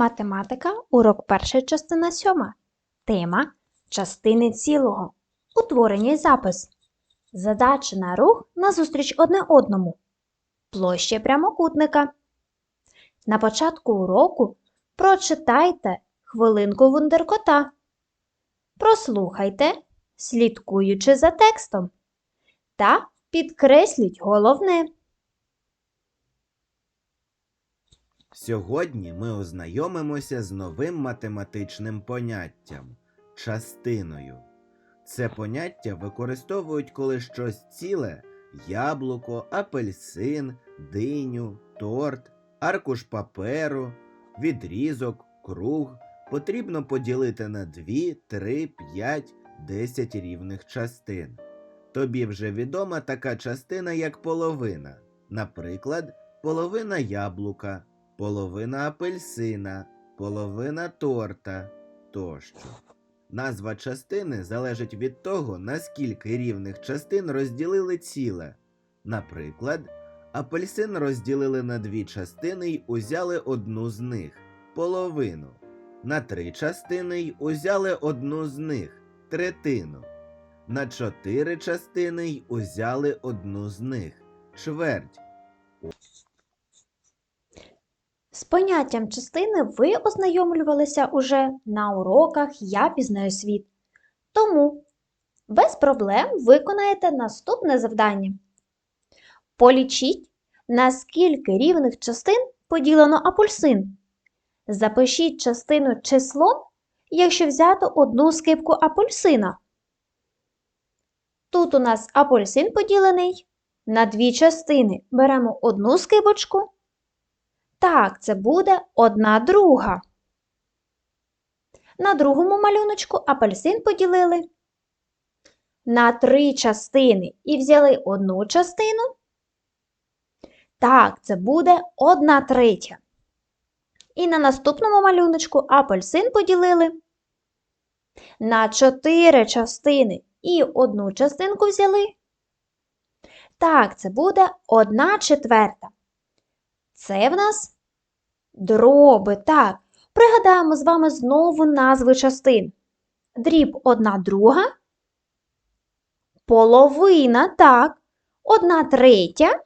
Математика, урок перша частина сьома. Тема частини цілого. Утворення і запис. Задача на рух назустріч одне одному. Площа прямокутника. На початку уроку прочитайте хвилинку вундеркота. Прослухайте, слідкуючи за текстом. Та підкресліть головне. Сьогодні ми ознайомимося з новим математичним поняттям частиною. Це поняття використовують, коли щось ціле яблуко, апельсин, диню, торт, аркуш паперу, відрізок, круг потрібно поділити на 2, 3, 5, 10 рівних частин. Тобі вже відома така частина, як половина. Наприклад, половина яблука, половина апельсина, половина торта тощо. Назва частини залежить від того, наскільки рівних частин розділили ціле. Наприклад, апельсин розділили на дві частини й узяли одну з них половину. На три частини й узяли одну з них третину. На чотири частини й узяли одну з них чверть. З поняттям частини ви ознайомлювалися уже на уроках Я пізнаю світ. Тому без проблем виконаєте наступне завдання. Полічіть, наскільки рівних частин поділено апельсин. Запишіть частину числом, якщо взято одну скипку апельсина. Тут у нас апельсин поділений на дві частини. Беремо одну скибочку. Так, це буде одна друга. На другому малюночку апельсин поділили на три частини і взяли одну частину. Так, це буде одна третя. І на наступному малюночку апельсин поділили на чотири частини і одну частинку взяли. Так, це буде одна четверта. Це в нас дроби. Так, пригадаємо з вами знову назви частин. Дріб одна друга, половина, так, одна третя,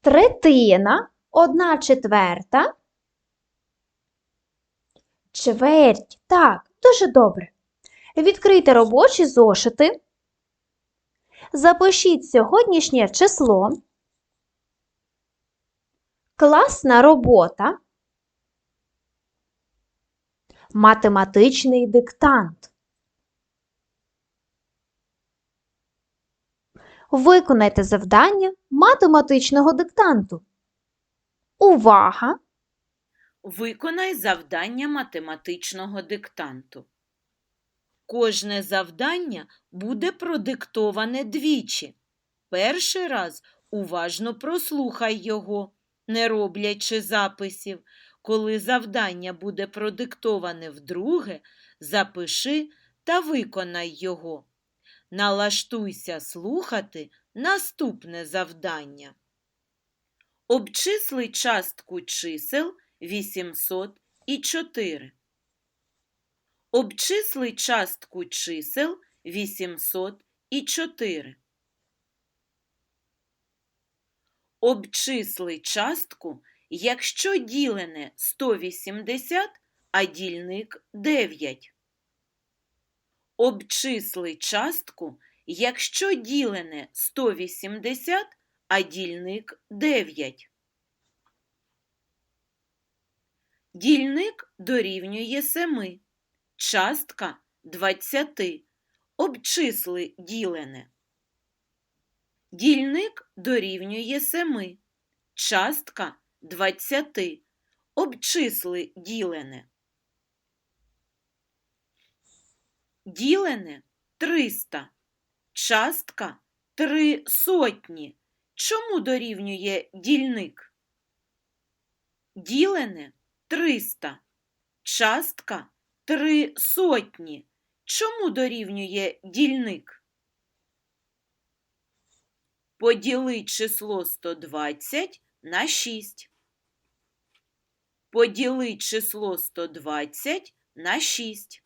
третина, одна четверта, чверть. Так, дуже добре. Відкрийте робочі зошити. Запишіть сьогоднішнє число. Класна робота. Математичний диктант. Виконайте завдання математичного диктанту. Увага! Виконай завдання математичного диктанту. Кожне завдання буде продиктоване двічі. Перший раз уважно прослухай його, не роблячи записів. Коли завдання буде продиктоване вдруге, запиши та виконай його. Налаштуйся слухати наступне завдання. Обчисли частку чисел 804. Обчисли частку чисел 804. Обчисли частку, якщо ділене 180, а дільник 9. Обчисли частку, якщо ділене 180, а дільник 9. Дільник дорівнює 7. Частка 20. Обчисли ділене. Дільник дорівнює 7. Частка 20. Обчисли ділене. Ділене 300. Частка 3 сотні. Чому дорівнює дільник? Ділене 300. Частка 3 сотні. Чому дорівнює дільник? Поділи число 120 на 6. Поділи число 120 на 6.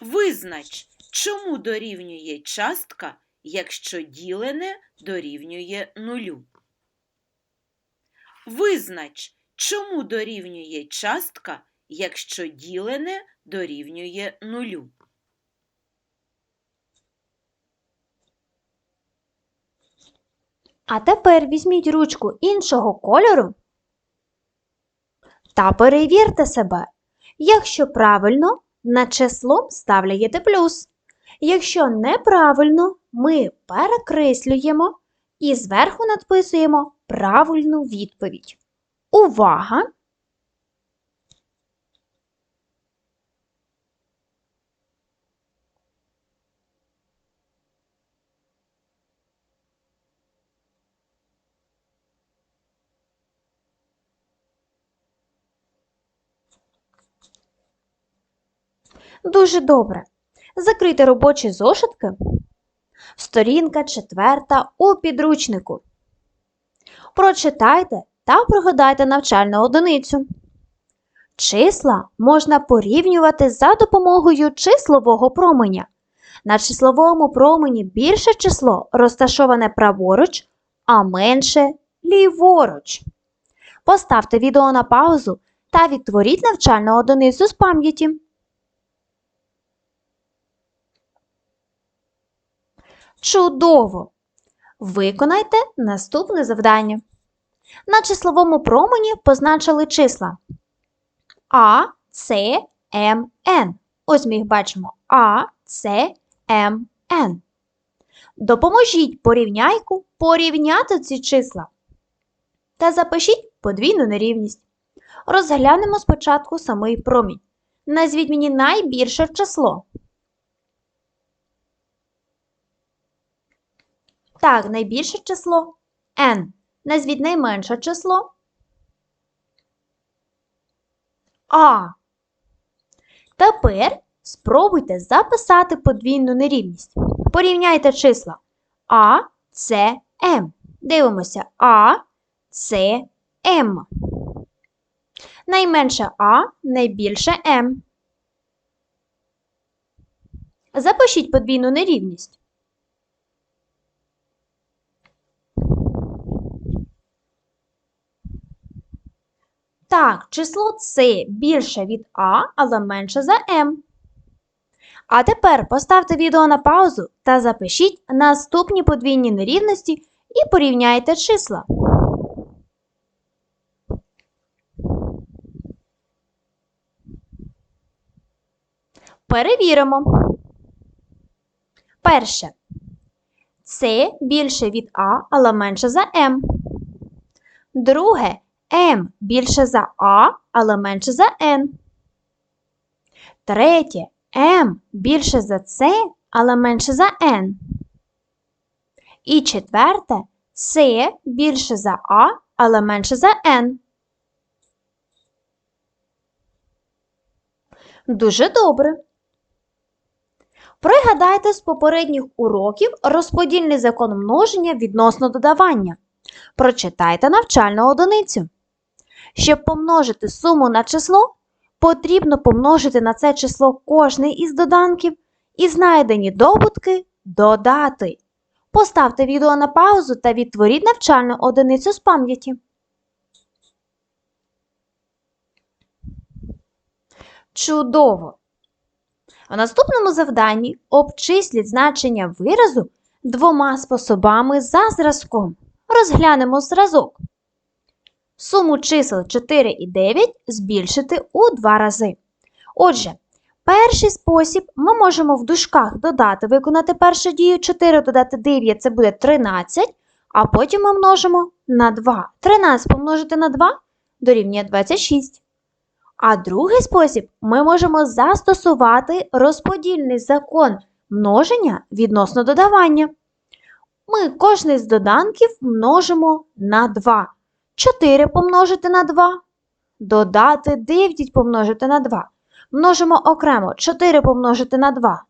Визнач, чому дорівнює частка, якщо ділене дорівнює нулю. Визнач, чому дорівнює частка, якщо ділене дорівнює нулю. А тепер візьміть ручку іншого кольору та перевірте себе. Якщо правильно, на число ставляєте плюс. Якщо неправильно, ми перекреслюємо і зверху надписуємо правильну відповідь. Увага! Дуже добре. Закрийте робочі зошитки. Сторінка четверта у підручнику. Прочитайте та пригадайте навчальну одиницю. Числа можна порівнювати за допомогою числового променя. На числовому промені більше число розташоване праворуч, а менше ліворуч. Поставте відео на паузу та відтворіть навчальну одиницю з пам'яті. Чудово! Виконайте наступне завдання. На числовому промені позначили числа А, С, М, Н. Ось ми їх бачимо А, С, М, Н. Допоможіть порівняйку порівняти ці числа. Та запишіть подвійну нерівність. Розглянемо спочатку самий промінь. Назвіть мені найбільше число. Так, найбільше число n. Назвіть найменше число. А. Тепер спробуйте записати подвійну нерівність. Порівняйте числа А, С, М. Дивимося А, С, М. Найменше А, найбільше М. Запишіть подвійну нерівність. Так, число С більше від А, але менше за М. А тепер поставте відео на паузу та запишіть наступні подвійні нерівності і порівняйте числа. Перевіримо. Перше. С більше від А, але менше за М. Друге. М більше за А, але менше за Н. Третє. М більше за С, але менше за Н. І четверте. С більше за А, але менше за Н. Дуже добре. Пригадайте з попередніх уроків розподільний закон множення відносно додавання. Прочитайте навчальну одиницю. Щоб помножити суму на число, потрібно помножити на це число кожний із доданків і знайдені добутки додати. Поставте відео на паузу та відтворіть навчальну одиницю з пам'яті. Чудово! У наступному завданні обчисліть значення виразу двома способами за зразком. Розглянемо зразок. Суму чисел 4 і 9 збільшити у два рази. Отже, перший спосіб ми можемо в дужках додати, виконати першу дію 4 додати 9 це буде 13, а потім ми множимо на 2. 13 помножити на 2 дорівнює 26. А другий спосіб ми можемо застосувати розподільний закон множення відносно додавання. Ми кожний з доданків множимо на 2. 4 помножити на 2. Додати 9 помножити на 2. Множимо окремо 4 помножити на 2.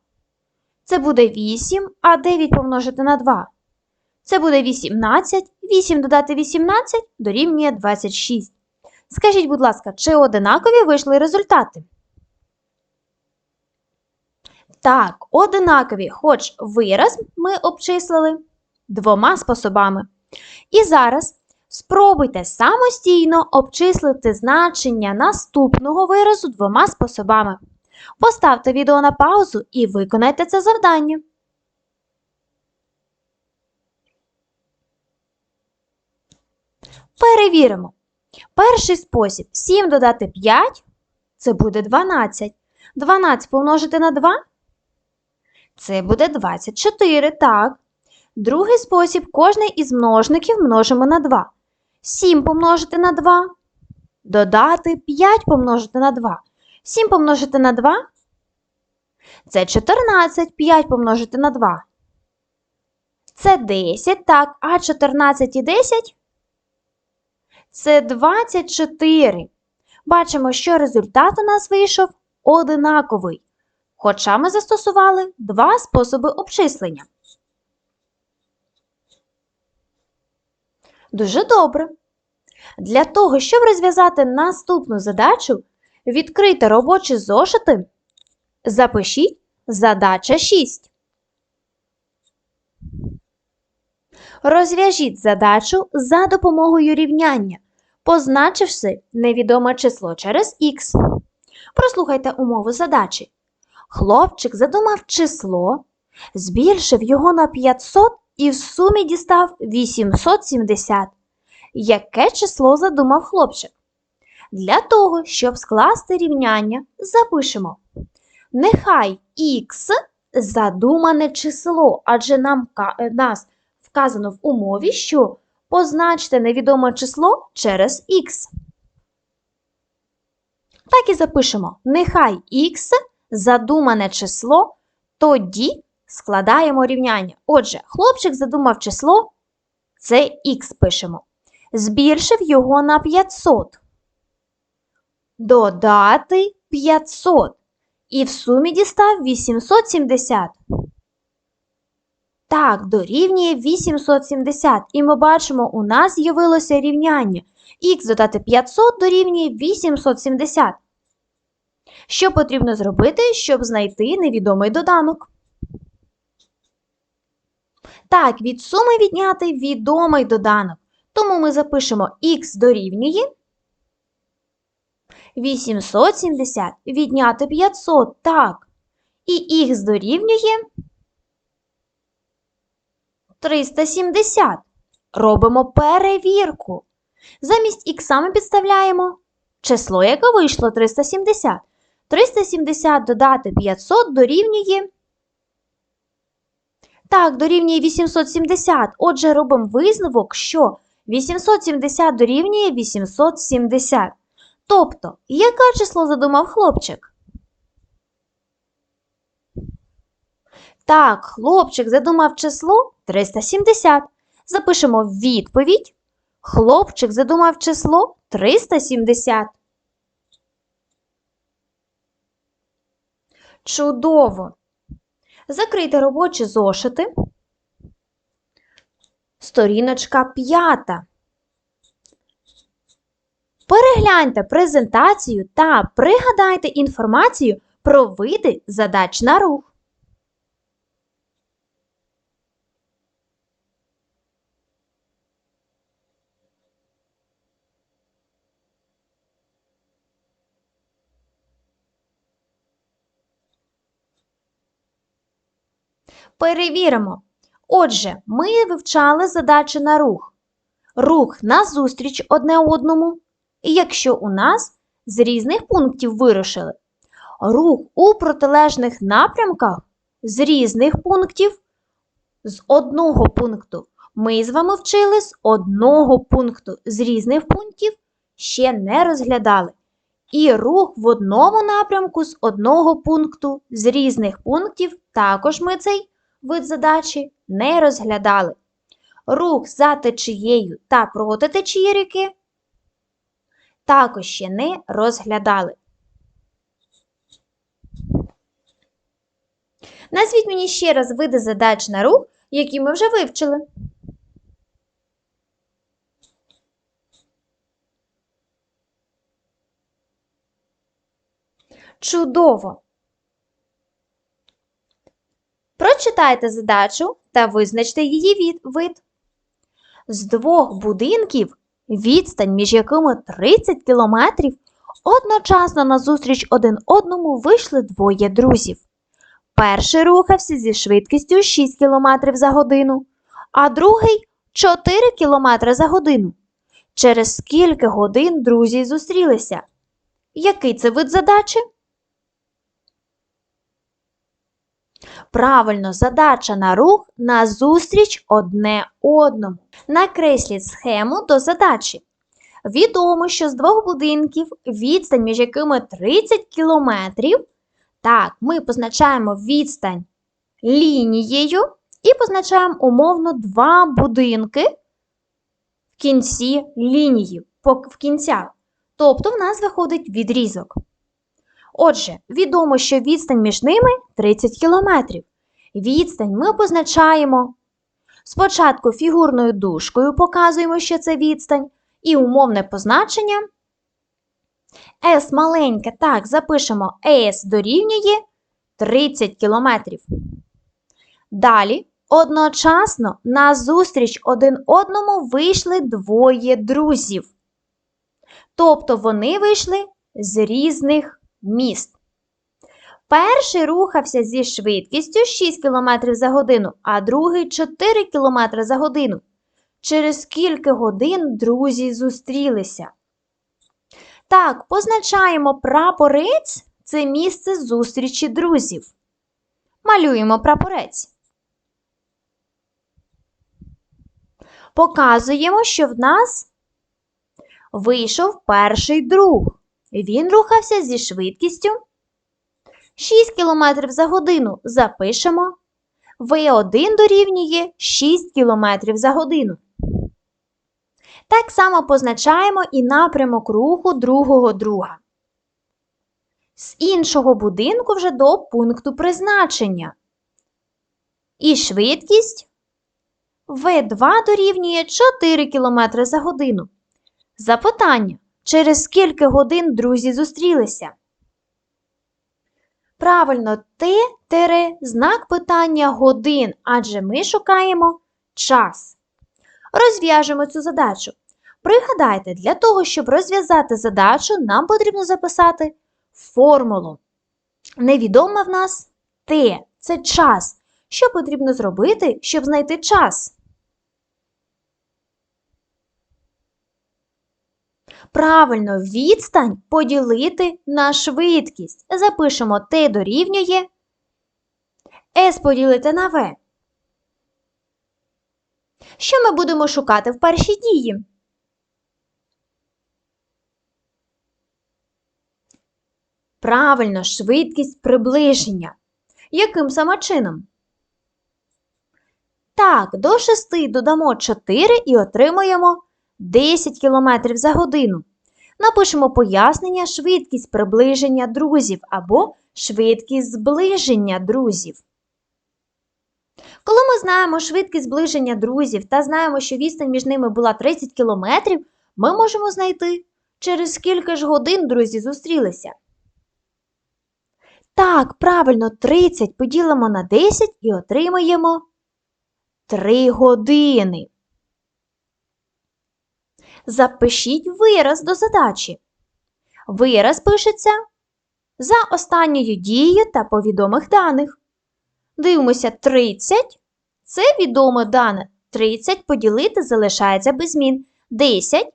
Це буде 8, а 9 помножити на 2. Це буде 18. 8 додати 18 дорівнює 26. Скажіть, будь ласка, чи одинакові вийшли результати? Так, одинакові, хоч вираз ми обчислили двома способами. І зараз спробуйте самостійно обчислити значення наступного виразу двома способами. Поставте відео на паузу і виконайте це завдання. Перевіримо. Перший спосіб 7 додати 5 це буде 12. 12 помножити на 2 це буде 24, так. Другий спосіб кожний із множників множимо на 2. 7 помножити на 2. Додати 5 помножити на 2. 7 помножити на 2 це 14, 5 помножити на 2. Це 10, так, а 14 і 10 це 24. Бачимо, що результат у нас вийшов одинаковий. Хоча ми застосували два способи обчислення. Дуже добре. Для того, щоб розв'язати наступну задачу, відкрийте робочі зошити, запишіть задача 6. Розв'яжіть задачу за допомогою рівняння, позначивши невідоме число через х. Прослухайте умову задачі. Хлопчик задумав число, збільшив його на 500 і в сумі дістав 870. Яке число задумав хлопчик? Для того, щоб скласти рівняння, запишемо. Нехай х задумане число, адже нам е, нас вказано в умові, що позначте невідоме число через х. Так і запишемо. Нехай х задумане число, тоді складаємо рівняння. Отже, хлопчик задумав число, це х пишемо. Збільшив його на 500. Додати 500. І в сумі дістав 870. Так, дорівнює 870. І ми бачимо, у нас з'явилося рівняння. Х додати 500 дорівнює 870. Що потрібно зробити, щоб знайти невідомий доданок? Так, від суми відняти відомий доданок. Тому ми запишемо х дорівнює 870 відняти 500. Так. І х дорівнює 370. Робимо перевірку. Замість х ми підставляємо число, яке вийшло 370. 370 додати 500 дорівнює. Так, дорівнює 870. Отже, робимо висновок, що 870 дорівнює 870. Тобто, яке число задумав хлопчик? Так, хлопчик задумав число 370. Запишемо відповідь. Хлопчик задумав число 370. Чудово! Закрийте робочі зошити. Сторіночка п'ята. Перегляньте презентацію та пригадайте інформацію про види задач на рух. Перевіримо. Отже, ми вивчали задачі на рух. Рух назустріч одне одному, якщо у нас з різних пунктів вирушили. Рух у протилежних напрямках з різних пунктів, з одного пункту. Ми з вами вчили з одного пункту, з різних пунктів ще не розглядали. І рух в одному напрямку з одного пункту, з різних пунктів також ми цей вид задачі не розглядали. Рух за течією та проти течії ріки також ще не розглядали. Назвіть мені ще раз види задач на рух, які ми вже вивчили. Чудово! Прочитайте задачу та визначте її вид. З двох будинків, відстань між якими 30 кілометрів, одночасно назустріч один одному вийшли двоє друзів. Перший рухався зі швидкістю 6 км за годину, а другий 4 км за годину. Через скільки годин друзі зустрілися? Який це вид задачі? Правильно, задача на рух на зустріч одне одному. Накресліть схему до задачі. Відомо, що з двох будинків відстань, між якими 30 кілометрів. Так, ми позначаємо відстань лінією і позначаємо умовно два будинки в кінці лінії, в кінцях. Тобто в нас виходить відрізок. Отже, відомо, що відстань між ними 30 кілометрів. Відстань ми позначаємо спочатку фігурною дужкою, показуємо, що це відстань, і умовне позначення. S маленьке, так, запишемо S дорівнює 30 кілометрів. Далі, одночасно на зустріч один одному вийшли двоє друзів. Тобто вони вийшли з різних міст. Перший рухався зі швидкістю 6 км за годину, а другий 4 км за годину. Через скільки годин друзі зустрілися? Так, позначаємо прапорець це місце зустрічі друзів. Малюємо прапорець. Показуємо, що в нас вийшов перший друг. Він рухався зі швидкістю 6 км за годину. Запишемо. В1 дорівнює 6 км за годину. Так само позначаємо і напрямок руху другого друга. З іншого будинку вже до пункту призначення. І швидкість В2 дорівнює 4 км за годину. Запитання. Через скільки годин друзі зустрілися? Правильно, Т тере знак питання годин, адже ми шукаємо час. Розв'яжемо цю задачу. Пригадайте, для того, щоб розв'язати задачу, нам потрібно записати формулу. Невідома в нас Т це час. Що потрібно зробити, щоб знайти час? Правильно, відстань поділити на швидкість. Запишемо Т дорівнює С поділити на В. Що ми будемо шукати в першій дії? Правильно, швидкість приближення. Яким саме чином? Так, до 6 додамо 4 і отримуємо 10 км за годину. Напишемо пояснення швидкість приближення друзів або швидкість зближення друзів. Коли ми знаємо швидкість зближення друзів та знаємо, що відстань між ними була 30 км, ми можемо знайти, через скільки ж годин друзі зустрілися. Так, правильно, 30 поділимо на 10 і отримаємо 3 години. Запишіть вираз до задачі. Вираз пишеться за останньою дією та повідомих даних. Дивимося 30. Це відоме дане. 30 поділити залишається без змін. 10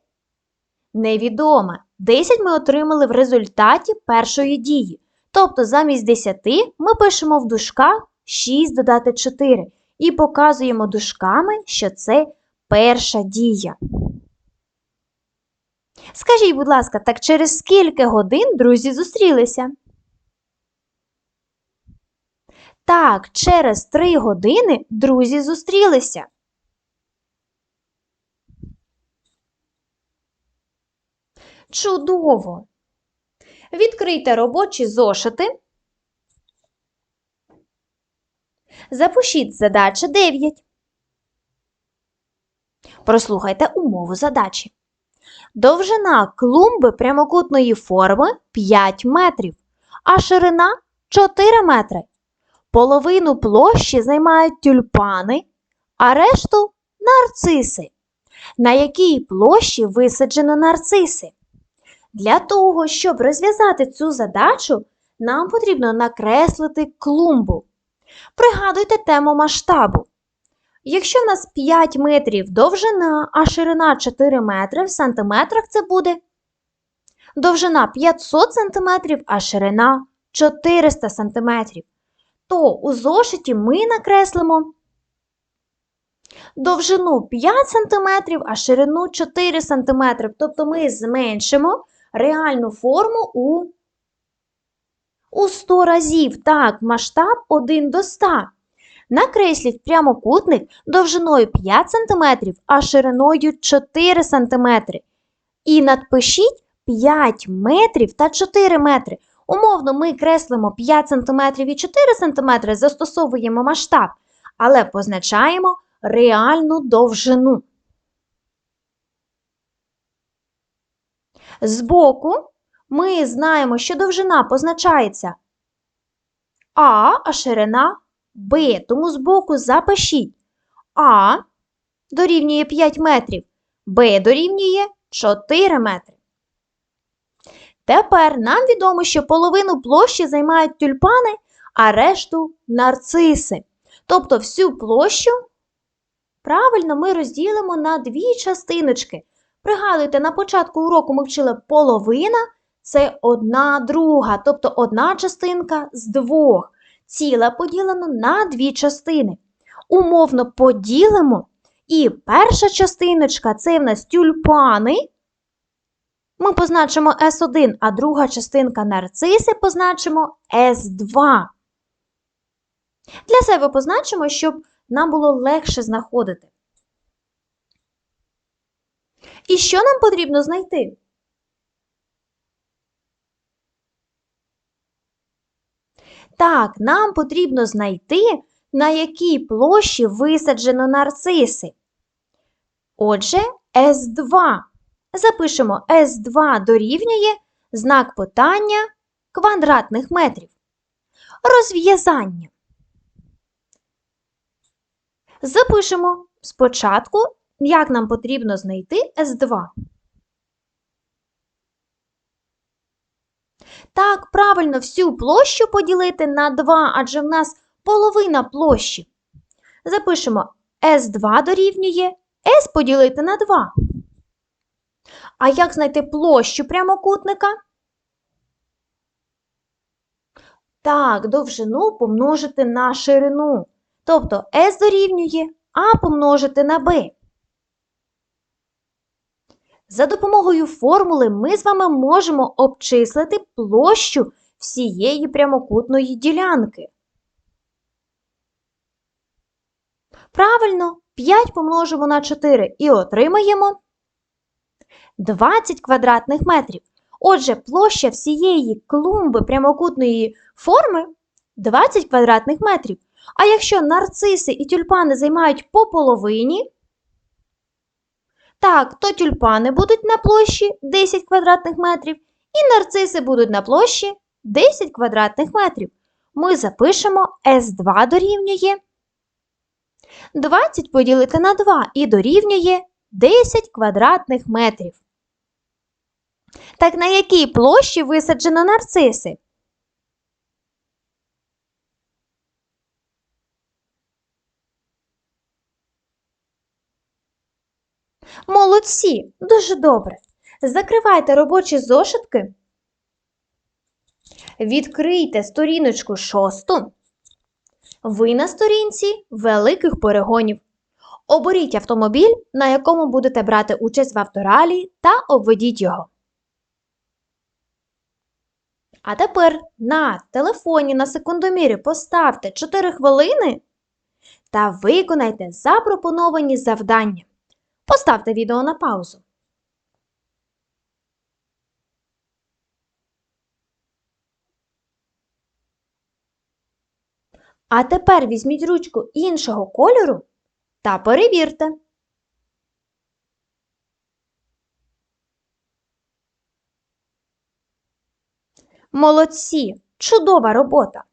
невідоме. 10 ми отримали в результаті першої дії. Тобто замість 10 ми пишемо в дужках 6 додати 4 і показуємо дужками, що це перша дія. Скажіть, будь ласка, так через скільки годин друзі зустрілися? Так, через 3 години друзі зустрілися. Чудово! Відкрийте робочі зошити. Запишіть задача 9. Прослухайте умову задачі. Довжина клумби прямокутної форми 5 метрів, а ширина 4 метри. Половину площі займають тюльпани, а решту нарциси. На якій площі висаджено нарциси? Для того, щоб розв'язати цю задачу, нам потрібно накреслити клумбу. Пригадуйте тему масштабу. Якщо в нас 5 метрів довжина, а ширина 4 метри, в сантиметрах це буде довжина 500 сантиметрів, а ширина 400 сантиметрів. То у зошиті ми накреслимо довжину 5 см, а ширину 4 см. Тобто ми зменшимо реальну форму у, у 100 разів. Так, масштаб 1 до 100. Накресліть прямокутник довжиною 5 см, а шириною 4 см. І надпишіть 5 метрів та 4 метри. Умовно, ми креслимо 5 см і 4 см, застосовуємо масштаб, але позначаємо реальну довжину. Збоку ми знаємо, що довжина позначається А, а ширина Б. Тому збоку запишіть А дорівнює 5 метрів, Б дорівнює 4 метри. Тепер нам відомо, що половину площі займають тюльпани, а решту нарциси. Тобто всю площу правильно ми розділимо на дві частиночки. Пригадуйте, на початку уроку ми вчили половина це одна друга, тобто одна частинка з двох. Ціле поділено на дві частини. Умовно поділимо. І перша частиночка це в нас тюльпани. Ми позначимо С1, а друга частинка нарциси позначимо С2. Для себе позначимо, щоб нам було легше знаходити. І що нам потрібно знайти? Так, нам потрібно знайти, на якій площі висаджено нарциси. Отже, С2. Запишемо С2 дорівнює знак питання квадратних метрів. Розв'язання. Запишемо спочатку, як нам потрібно знайти С2. Так, правильно всю площу поділити на 2, адже в нас половина площі. Запишемо С2 дорівнює С поділити на 2. А як знайти площу прямокутника? Так, довжину помножити на ширину. Тобто S дорівнює А помножити на Б. За допомогою формули ми з вами можемо обчислити площу всієї прямокутної ділянки. Правильно, 5 помножимо на 4 і отримаємо 20 квадратних метрів. Отже, площа всієї клумби прямокутної форми 20 квадратних метрів. А якщо нарциси і тюльпани займають по половині, так, то тюльпани будуть на площі 10 квадратних метрів, і нарциси будуть на площі 10 квадратних метрів. Ми запишемо С2 дорівнює 20 поділити на 2 і дорівнює 10 квадратних метрів. Так на якій площі висаджено нарциси? Молодці, дуже добре. Закривайте робочі зошитки. Відкрийте сторіночку шосту. Ви на сторінці великих перегонів. Оберіть автомобіль, на якому будете брати участь в авторалі, та обведіть його. А тепер на телефоні на секундомірі поставте 4 хвилини та виконайте запропоновані завдання. Поставте відео на паузу. А тепер візьміть ручку іншого кольору та перевірте. Молодці! Чудова робота!